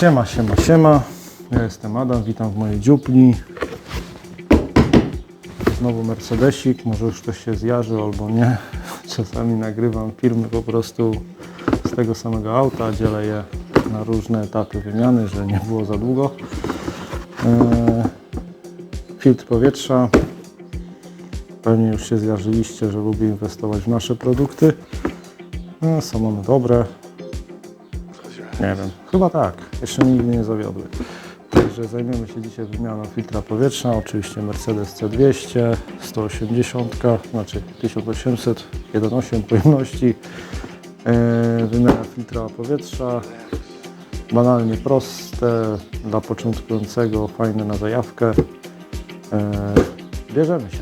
Siema, siema, siema. Ja jestem Adam, witam w mojej dziupli. Znowu Mercedesik, może już ktoś się zjarzył albo nie. Czasami nagrywam filmy po prostu z tego samego auta, dzielę je na różne etapy wymiany, że nie było za długo. Eee, filtr powietrza. Pewnie już się zjarzyliście, że lubię inwestować w nasze produkty. No, są one dobre. Nie wiem, chyba tak. Jeszcze mnie nigdy nie zawiodły. Także zajmiemy się dzisiaj wymianą filtra powietrza. Oczywiście Mercedes C200, 180, znaczy 1800, 1.8 pojemności. Yy, wymiana filtra powietrza. Banalnie proste, dla początkującego, fajne na zajawkę. Yy, bierzemy się.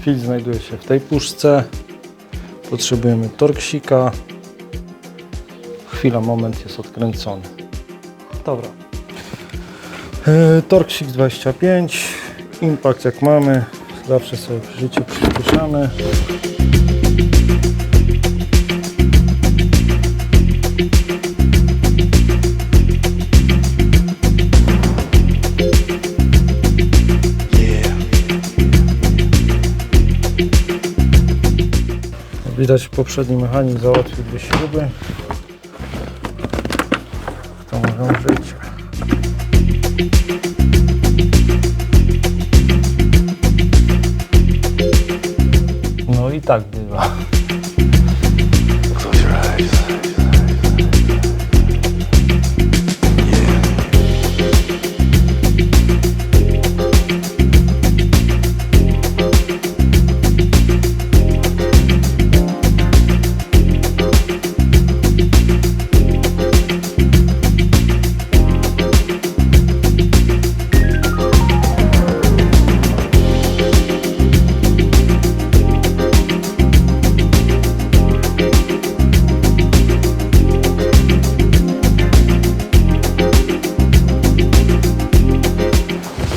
Filtr znajduje się w tej puszce. Potrzebujemy torksika. Chwila, moment jest odkręcony. Dobra. Yy, Torksik 25. Impact jak mamy. Zawsze sobie w życiu przyspieszamy. Widać poprzedni mechanik załatwił dwie śruby. To mówią życie. No i tak bywa.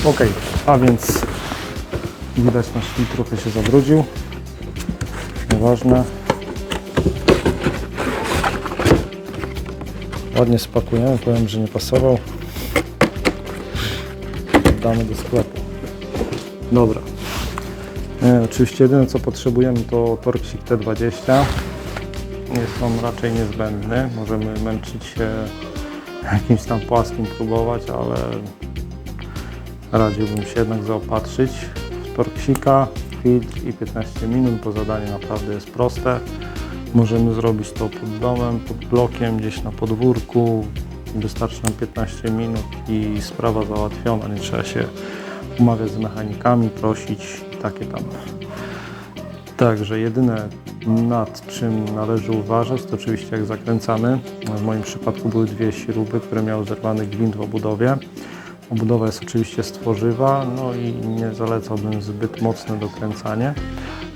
Ok, a więc widać nasz filtr trochę się zabrudził. Nieważne. Ładnie spakujemy, powiem, że nie pasował. Damy do sklepu. Dobra. E, oczywiście jedyne co potrzebujemy to torksik T20. Jest on raczej niezbędny. Możemy męczyć się jakimś tam płaskim próbować, ale radziłbym się jednak zaopatrzyć w torksika, filtr i 15 minut, bo zadanie naprawdę jest proste. Możemy zrobić to pod domem, pod blokiem, gdzieś na podwórku. Wystarczy nam 15 minut i sprawa załatwiona. Nie trzeba się umawiać z mechanikami, prosić takie tam. Także jedyne nad czym należy uważać to oczywiście jak zakręcamy. W moim przypadku były dwie śruby, które miały zerwany gwint w obudowie. Obudowa jest oczywiście z tworzywa, no i nie zalecałbym zbyt mocne dokręcanie,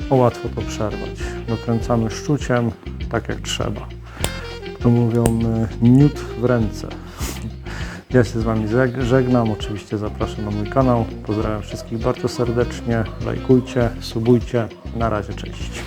bo łatwo to przerwać. Dokręcamy szczuciem, tak jak trzeba. To mówią y, miód w ręce. Ja się z Wami żegnam, oczywiście zapraszam na mój kanał. Pozdrawiam wszystkich bardzo serdecznie, lajkujcie, subujcie. Na razie, cześć.